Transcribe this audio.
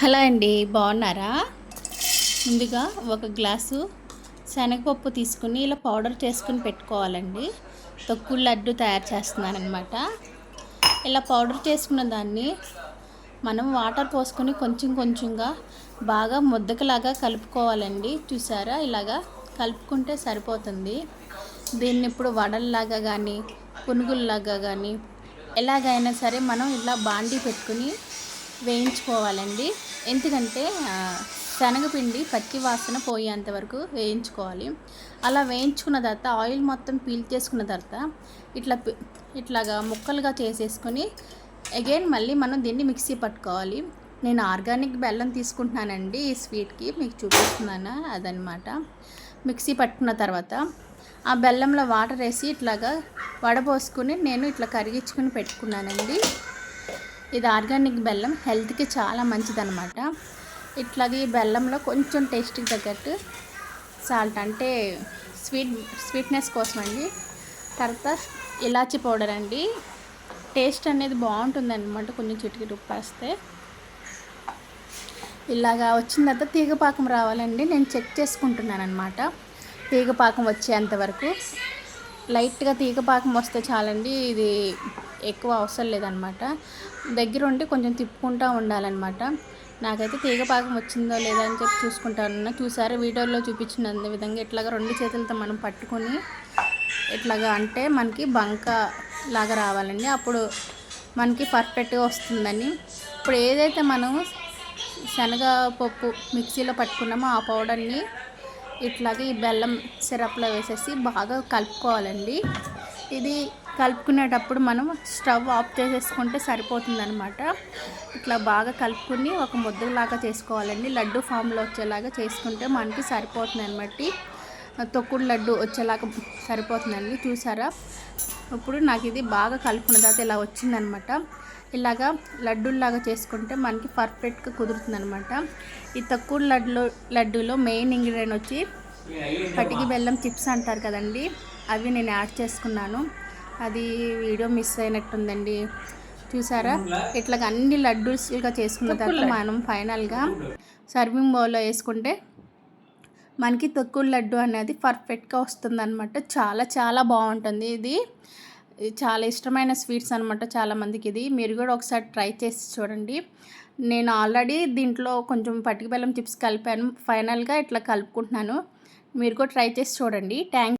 Hello అండి బాగున్నారా? ముందుగా ఒక గ్లాసు శనగపప్పు తీసుకుని ఇలా పౌడర్ చేసుకుని పెట్టుకోవాలండి. తొక్కుడు లడ్డు తయారు చేస్తున్నాను అనమాట ఇలా పౌడర్ చేసుకున్న దాన్ని మనం వాటర్ పోసుకొని కొంచెం కొంచెంగా బాగా ముద్దకలాగా కలుపుకోవాలండి. చూసారా? ఇలాగా కలుపుకుంటే సరిపోతుంది. దీన్ని ఇప్పుడు వడల్లాగా కానీ పునుగుల్లాగా కానీ ఎలాగైనా సరే మనం ఇలా బాండీ పెట్టుకుని వేయించుకోవాలండి. ఎందుకంటే శనగపిండి పచ్చి వాసన పోయేంత వరకు వేయించుకోవాలి. అలా వేయించుకున్న తర్వాత ఆయిల్ మొత్తం పీల్ చేసుకున్న తర్వాత ఇట్లా ఇట్లాగా ముక్కలుగా చేసేసుకొని అగైన్ మళ్ళీ మనం దీన్ని మిక్సీ పట్టుకోవాలి. నేను ఆర్గానిక్ బెల్లం తీసుకుంటున్నానండి ఈ స్వీట్కి. మీకు చూపిస్తున్నాను అదనమాట మిక్సీ పట్టుకున్న తర్వాత ఆ బెల్లంలో వాటర్ వేసి ఇట్లాగా వడపోసుకుని నేను ఇట్లా కరిగించుకుని పెట్టుకున్నానండి. ఇది ఆర్గానిక్ బెల్లం. హెల్త్కి చాలా మంచిదన్నమాట. ఇట్లాగే ఈ బెల్లంలో కొంచెం టేస్ట్కి తగ్గట్టు సాల్ట్ అంటే స్వీట్ స్వీట్నెస్ కోసం అండి. తర్వాత ఇలాచి పౌడర్ అండి. టేస్ట్ అనేది బాగుంటుంది అనమాట కొంచెం చిటికి తుప్పేస్తే ఇలాగా వచ్చిన తర్వాత తీగపాకం రావాలండి. నేను చెక్ చేసుకుంటున్నాను అనమాట తీగపాకం వచ్చేంత వరకు. లైట్గా తీగపాకం వస్తే చాలండి. ఇది ఎక్కువ అవసరం లేదనమాట. దగ్గర ఉండి కొంచెం తిప్పుకుంటూ ఉండాలన్నమాట నాకైతే తీగ పాకం వచ్చిందో లేదో అని చెప్పి చూసుకుంటాను. చూసారా? వీడియోలో చూపించిన విధంగా ఇట్లాగా రెండు చేతులతో మనం పట్టుకొని ఇట్లాగా అంటే మనకి బంక లాగా రావాలండి. అప్పుడు మనకి పర్ఫెక్ట్గా వస్తుందని. ఇప్పుడు ఏదైతే మనం శనగపప్పు మిక్సీలో పట్టుకున్నామో ఆ పౌడర్ని ఇట్లాగే ఈ బెల్లం సిరప్లో వేసేసి బాగా కలుపుకోవాలండి. ఇది కలుపుకునేటప్పుడు మనం స్టవ్ ఆఫ్ చేసేసుకుంటే సరిపోతుంది అనమాట ఇట్లా బాగా కలుపుకుని ఒక ముద్దలాగా చేసుకోవాలండి. లడ్డు ఫామ్లో వచ్చేలాగా చేసుకుంటే మనకి సరిపోతుంది అనమాట తొక్కుడు లడ్డు వచ్చేలాగా సరిపోతుందండి. చూసారా? ఇప్పుడు నాకు ఇది బాగా కలుపుకున్న తర్వాత ఇలా వచ్చిందనమాట ఇలాగా లడ్డూలాగా చేసుకుంటే మనకి పర్ఫెక్ట్గా కుదురుతుందనమాట ఈ తక్కువ లడ్డు లడ్డూలో మెయిన్ ఇంగ్రీడియంట్ వచ్చి పటికి బెల్లం చిప్స్ అంటారు కదండి. అవి నేను యాడ్ చేసుకున్నాను. అది వీడియో మిస్ అయినట్టుందండి. చూసారా? ఇట్లా అన్ని లడ్డూస్గా చేసుకున్న తర్వాత మనం ఫైనల్గా సర్వింగ్ బౌల్లో వేసుకుంటే మనకి తొక్కువ లడ్డు అనేది పర్ఫెక్ట్గా వస్తుంది అనమాట చాలా చాలా బాగుంటుంది ఇది. చాలా ఇష్టమైన స్వీట్స్ అనమాట చాలామందికి ఇది. మీరు కూడా ఒకసారి ట్రై చేసి చూడండి. నేను ఆల్రెడీ దీంట్లో కొంచెం పట్టిక బెల్లం చిప్స్ కలిపాను. ఫైనల్గా ఇట్లా కలుపుకుంటున్నాను. మీరు కూడా ట్రై చేసి చూడండి. థ్యాంక్